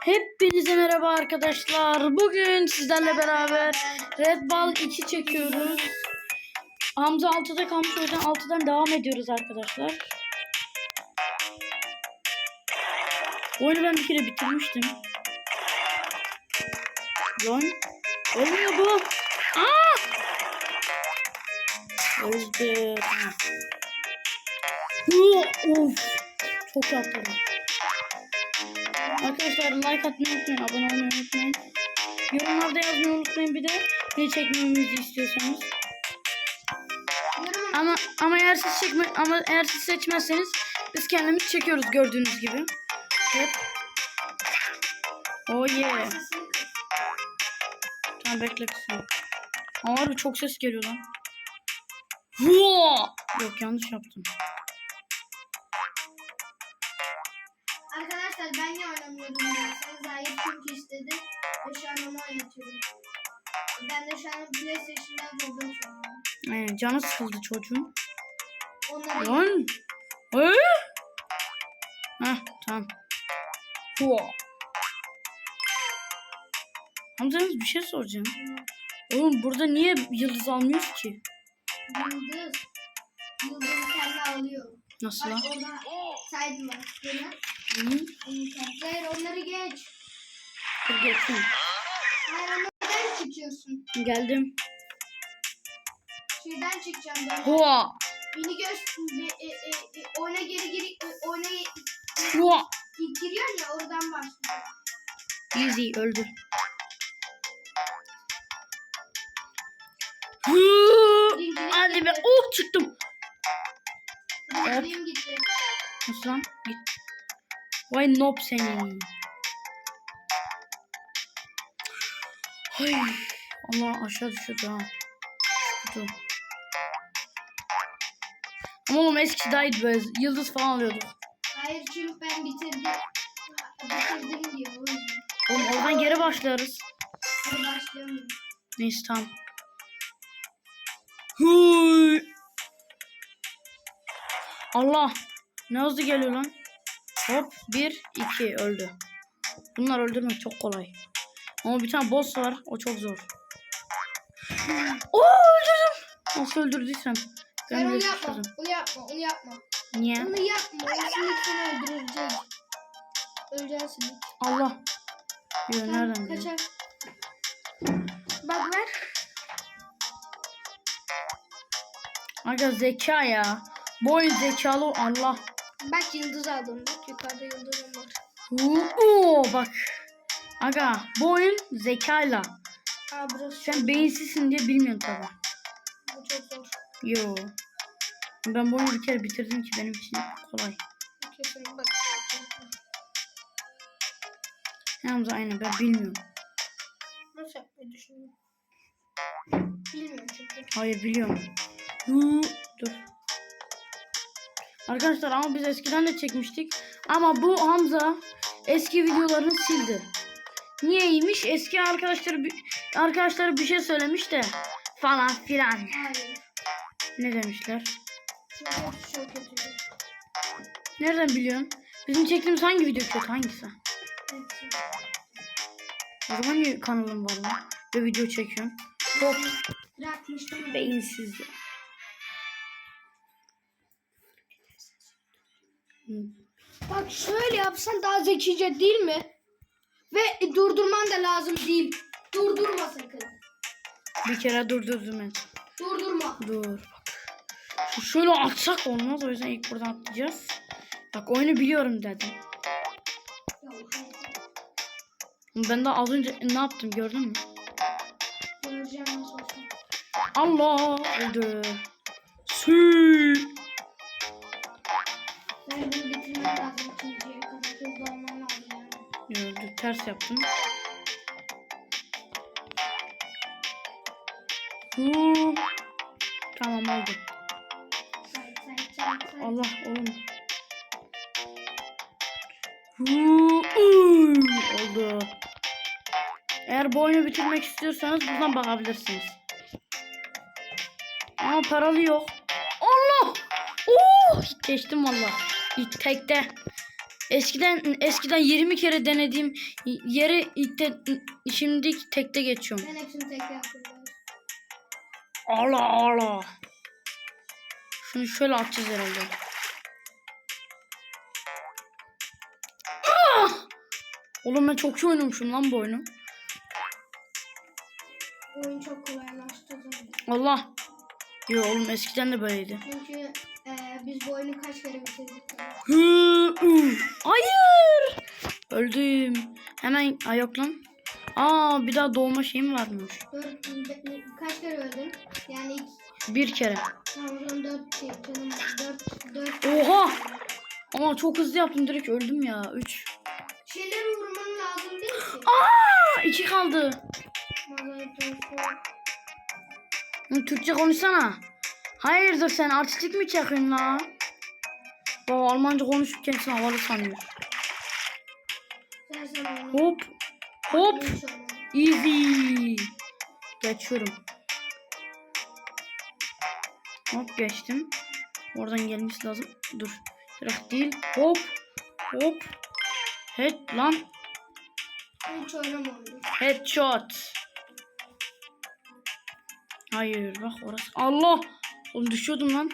Hepinize merhaba arkadaşlar. Bugün sizlerle beraber Red Ball 2 çekiyoruz. Hamza 6'da kalmış o yüzden 6'dan devam ediyoruz arkadaşlar. Oyunu ben bir kere bitirmiştim. Lan olmuyor bu. Aa! Öldü. Ha. Of. Çok yaptım. Arkadaşlar like atmayı unutmayın, abone olmayı unutmayın. Yorumlarda yazmayı unutmayın bir de ne çekmemizi istiyorsanız. Ama ama eğer siz çekme ama eğer siz seçmezseniz biz kendimiz çekiyoruz gördüğünüz gibi. Evet. Oh yeah. Tamam bekle kısım. Ağır çok ses geliyor lan. Yok yanlış yaptım. Arkadaşlar ben niye oynamıyorum derseniz Zahir çünkü istedi ve şu an onu oynatıyorum. Ben de şu an PlayStation'dan buldum şu an. Aynen canı sıkıldı çocuğun. Onları Lan. Ee? Heh tamam. Hua. Hamza bir şey soracağım. Oğlum burada niye yıldız almıyoruz ki? Yıldız. Yıldız kendi alıyor. Nasıl Bak lan? orada saydım bak. Zahir onları geç. Dur geçeyim. Hayır onlardan çıkıyorsun. Geldim. Şeyden çıkacağım ben. Hua. Beni göz... E, e, e, e, oyuna geri geri... E, oyuna Hua. ilk giriyorsun ya oradan başlıyor. Easy öldü. Hadi be. Oh çıktım. Gitti. Nasıl lan? Git. Vay noob seni. Hay. Allah aşağı düşürdü ha. Kutu. Ama oğlum eskisi daha iyiydi böyle. Yıldız falan alıyorduk. Hayır çünkü ben bitirdim. Bitirdim diyor. Oğlum oradan geri başlarız. Hadi başlayalım. Neyse tamam. Huy. Allah. Ne hızlı geliyor lan. Hop. Bir, iki öldü. Bunlar öldürmek çok kolay. Ama bir tane boss var. O çok zor. Oo öldürdüm. Nasıl öldürdüysem. Sen Ben onu yapma, öldürdüm. onu yapma, onu yapma. Niye? Onu yapma, şimdi seni öldürecek. Öleceksin. Allah. Yo, nereden? Kaçar. Bak ver. Aga zeka ya. Bu oyun zekalı Allah. Bak yıldız aldım. Bak yukarıda yıldızım var. Oo bak. Aga bu oyun zekayla. Aa burası Sen çok, beyinsizsin diye bilmiyorsun tabi. bu çok zor. Yo. Ben bu oyunu bir kere bitirdim ki benim için kolay. Kesin bak. Yalnız aynen ben bilmiyorum. Nasıl yapmayı düşünüyorum? Bilmiyorum çünkü. Hayır biliyorum. Huu, Dur. Arkadaşlar ama biz eskiden de çekmiştik. Ama bu Hamza eski videolarını sildi. Niyeymiş? Eski arkadaşları bir, arkadaşları bir şey söylemiş de falan filan. Hayır. Ne demişler? Nereden biliyorsun? Bizim çektiğimiz hangi video kötü hangisi? O zaman niye kanalım var lan? Ve video çekiyorsun. Ya. beyinsiz ya. Bak şöyle yapsan daha zekice değil mi? Ve durdurman da lazım değil. Durdurma sakın. Bir kere durdurdum ben. Durdurma. Dur bak. Şöyle atsak olmaz o yüzden ilk buradan atlayacağız. Bak oyunu biliyorum dedim. Ben de az önce ne yaptım gördün mü? Göreceğim. Allah öldü. Sü. Öldü. Ters yaptım. Huu. Tamam oldu. Allah oğlum. Huu, oldu. Eğer bu oyunu bitirmek istiyorsanız buradan bakabilirsiniz. Ama paralı yok. Allah! Oo! Geçtim valla. İlk tekte. Eskiden eskiden 20 kere denediğim yeri ilk de, şimdi tekte geçiyorum. Ben hepsini tek yaptım. Allah Allah. Şunu şöyle atacağız herhalde. Ah! Oğlum ben çok iyi oynamışım lan bu oyunu. Oyun çok kolaylaştı. Allah. Yo oğlum eskiden de böyleydi. Çünkü e, biz bu oyunu kaç kere bitirdik. Hı. Hayır. Öldüm. Hemen ay yok lan. Aa bir daha doğma şeyim varmış. Dört, kaç kere öldün? Yani iki, Bir kere. tamam o zaman dört şey canım. Dört, dört. Oha. Ama çok hızlı yaptım direkt öldüm ya. Üç. Şeyleri vurman lazım değil ki. Aa iki kaldı. Türkçe konuşsana. Hayırdır sen artistlik mi çekiyorsun la? Baba Almanca konuşurken sen havalı sanıyor. Hop. Hop. Easy. Geçiyorum. Hop geçtim. Oradan gelmesi lazım. Dur. Direkt değil. Hop. Hop. Head lan. Hiç. Headshot. Hayır bak orası. Allah. Oğlum düşüyordum lan.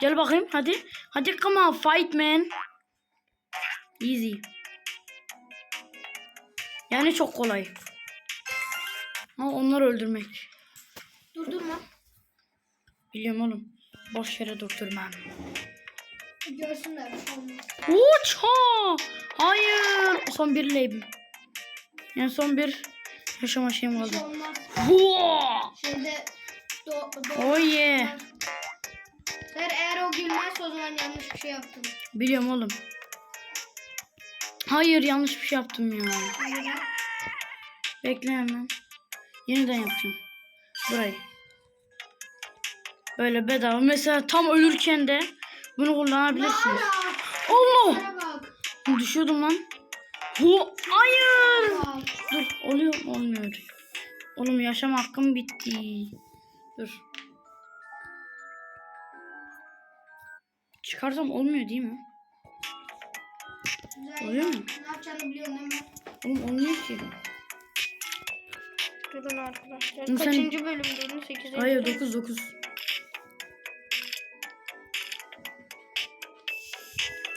Gel bakayım hadi. Hadi come on fight man. Easy. Yani çok kolay. Ha onları öldürmek. Durdurma. Biliyorum oğlum. Boş yere durdurmam. Görsünler şey. Uça! Hayır. Son bir Yani son bir yaşama şeyim şey oldu. Şeyde do, do, Oh yeah. Eğer, eğer o gülmezse o zaman yanlış bir şey yaptım. Biliyorum oğlum. Hayır yanlış bir şey yaptım ya. Neden? Bekle hemen. Yeniden yapacağım. Burayı. Böyle bedava. Mesela tam ölürken de bunu kullanabilirsiniz. Allah! Düşüyordum lan. Hu hayır. Dur oluyor mu olmuyor. Oğlum yaşam hakkım bitti. Dur. Çıkarsam olmuyor değil mi? Güzel. Oluyor mu? Ne yapacağını biliyorsun değil mi? Oğlum olmuyor ki. Durun arkadaşlar. Oğlum sen- Kaçıncı bölümdeydin? 8. Hayır 9 9.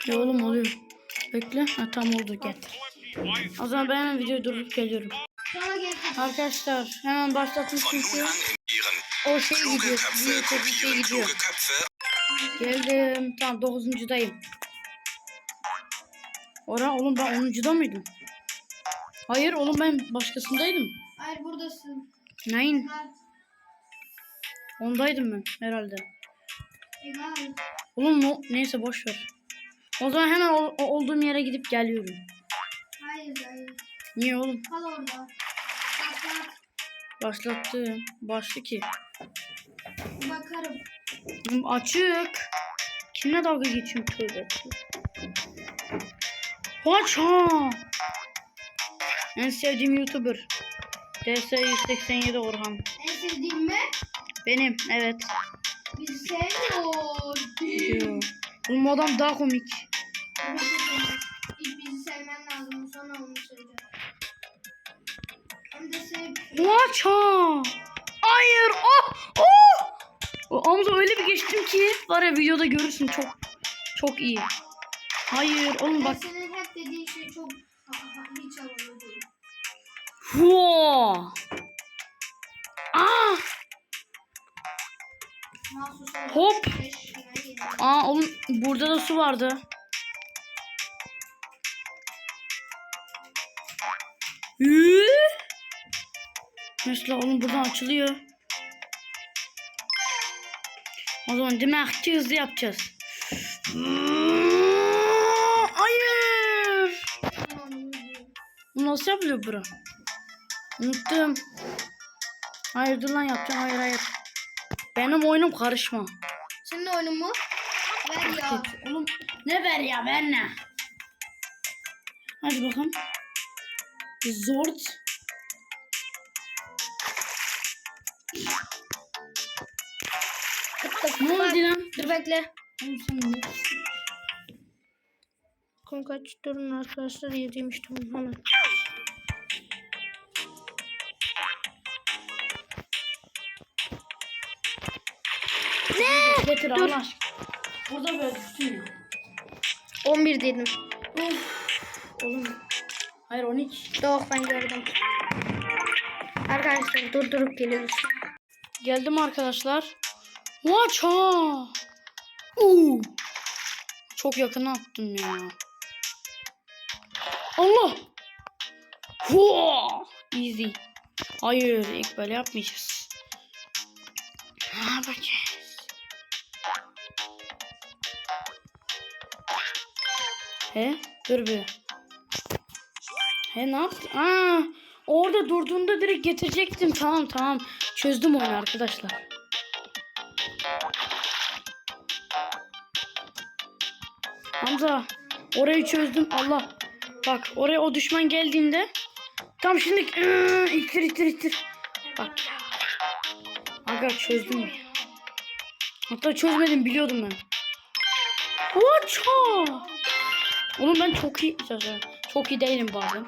Ya oğlum oluyor. Bekle. Ha tam oldu getir. O zaman ben hemen videoyu durdurup geliyorum. Arkadaşlar hemen başlatın çünkü o şey gidiyor. Köpfe Bir şey gidiyor. Geldim. Tamam dokuzuncudayım. Ora oğlum ben onuncuda mıydım? Hayır oğlum ben başkasındaydım. Hayır buradasın. Neyin? Ondaydım ben herhalde. Oğlum no, neyse boş ver. O zaman hemen o- o- olduğum yere gidip geliyorum. Niye oğlum? Kal orada. Başlat. Başlattım. Başlı ki. Bakarım. Oğlum Açık. Kimle dalga geçiyorsun tövbe. Haça. En sevdiğim YouTuber. DS 187 Orhan. En sevdiğim mi? Benim evet. Bizi sevmiyor. Yo. Oğlum adam daha komik. Haça. Hayır. Oh. Oh. O Amza öyle bir geçtim ki var ya videoda görürsün çok çok iyi. Hayır oğlum bak. senin hep dediğin şey çok hiç havalı değil. Hua. Ah. Hop. Aa oğlum burada da su vardı. Hı? Mesela oğlum buradan açılıyor. O zaman demek ki hızlı yapacağız. Hayır. Nasıl yapılıyor bura? Unuttum. Hayır dur lan yapacağım. Hayır hayır. Benim oyunum karışma. Senin oyunun mu? Ver ya. Oğlum ne ver ya ver ne? Hadi bakalım. Zort. Ne oldu lan? Dur bekle. Ne? Kaç durun arkadaşlar yediymiş tamam hemen. Getir Dur. Allah. Burada böyle ya. 11 dedim. Oğlum. Hayır 12. Doğuk ben gördüm. Arkadaşlar durdurup geliyoruz. Geldim arkadaşlar. Waça. Uuu. Çok yakına attım ya. Allah. Hua. Easy. Hayır ilk böyle yapmayacağız. Ne yapacağız? He? Dur bir. He ne yaptın? Aa, orada durduğunda direkt getirecektim. Tamam tamam. Çözdüm oyunu arkadaşlar. Hamza orayı çözdüm. Allah. Bak oraya o düşman geldiğinde tam şimdi ıı, ittir ittir ittir. Bak ya. Aga çözdüm ya. Hatta çözmedim biliyordum ben. Waça. Oğlum ben çok iyi çok iyi değilim bazen.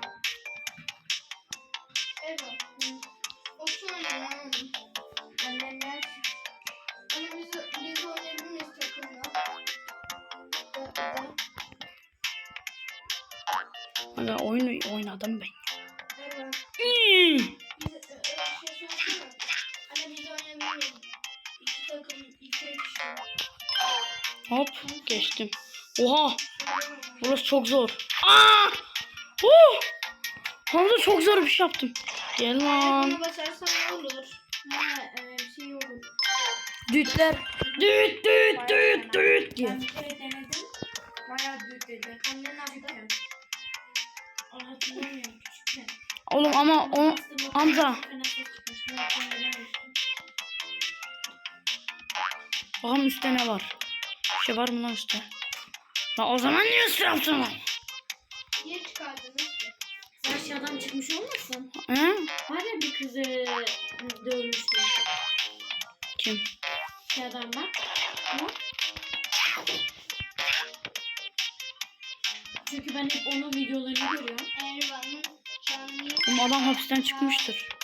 Hop geçtim. Oha burası çok zor. Aa! Oh! Hamza çok zor bir şey yaptım. Gel lan. Buna basarsan ne olur? Ha, e, bir şey olur. Dütler. Düt düt düt düt. Ben bir kere denedim. Bayağı büyük dedi. Annen attı. Onu hatırlamıyorum küçükken. Oğlum ama o Hamza. bakalım üstte ne var? Şey var mı lan üstte? Ya o zaman niye üstü yaptın lan? Niye çıkardınız ki? Sen aşağıdan çıkmış olmasın? He? Var ya bir kızı dövmüştü. Kim? Şey adamlar. Ama Çünkü ben hep onun videolarını görüyorum. Ervan'ın canlı Oğlum adam hapisten çıkmıştır.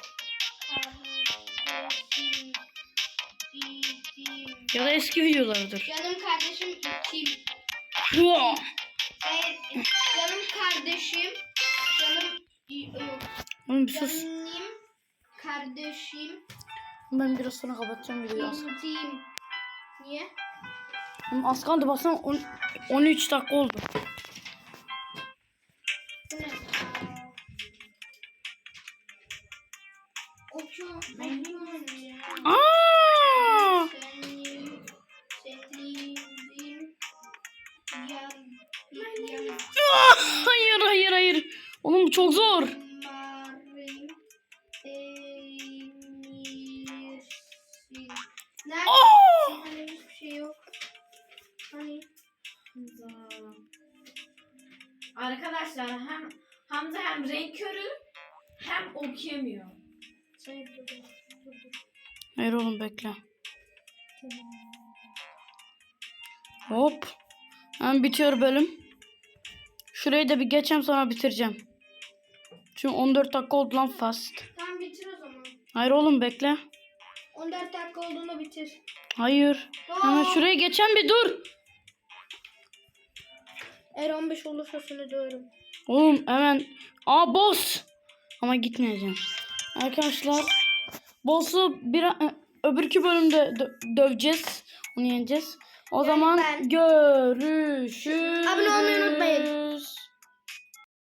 Ya da eski videolarıdır. Canım kardeşim kim? Hua! Hayır, canım kardeşim. Canım yok. Oğlum bir sus. Canım kardeşim. Ben biraz sonra kapatacağım videoyu. Bizim. Niye? Oğlum az kaldı baksana on- 13 dakika oldu. Nerede? Aa! Hani hiçbir şey yok. Hani Hamza. Arkadaşlar hem Hamza hem renk körü hem okuyamıyor. şey dur, dur, dur, dur. Hayır oğlum bekle. Hop. Hemen bitiyor bölüm. Şurayı da bir geçeceğim sonra bitireceğim. Çünkü 14 dakika oldu lan fast. Tamam bitir o zaman. Hayır oğlum bekle. 14 dakika olduğunda bitir. Hayır. Hemen Aa! şuraya geçen bir dur. Eğer 15 olursa seni döverim. Oğlum hemen. Aa boss. Ama gitmeyeceğim. Arkadaşlar. Boss'u bir ö- öbürkü bölümde dö- döveceğiz. Onu yeneceğiz. O Yani zaman ben- görüşürüz. Abone olmayı unutmayın.